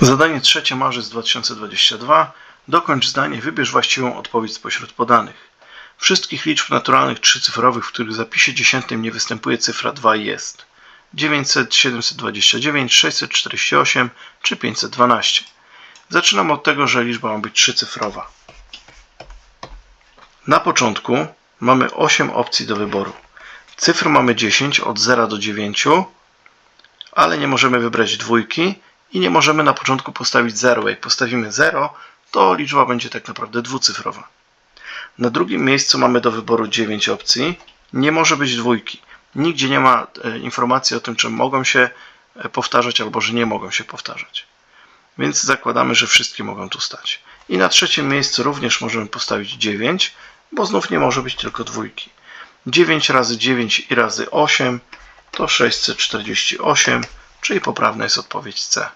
Zadanie trzecie, marzec 2022. Dokończ zdanie, wybierz właściwą odpowiedź spośród podanych. Wszystkich liczb naturalnych trzycyfrowych, w których zapisie dziesiętnym nie występuje cyfra 2 jest 900, 729, 648 czy 512. Zaczynam od tego, że liczba ma być trzycyfrowa. Na początku mamy 8 opcji do wyboru. Cyfr mamy 10 od 0 do 9, ale nie możemy wybrać dwójki i nie możemy na początku postawić 0. Jak postawimy 0, to liczba będzie tak naprawdę dwucyfrowa. Na drugim miejscu mamy do wyboru 9 opcji. Nie może być dwójki. Nigdzie nie ma e, informacji o tym, czy mogą się e, powtarzać albo że nie mogą się powtarzać. Więc zakładamy, że wszystkie mogą tu stać. I na trzecim miejscu również możemy postawić 9, bo znów nie może być tylko dwójki. 9 razy 9 i razy 8 to 648, czyli poprawna jest odpowiedź C.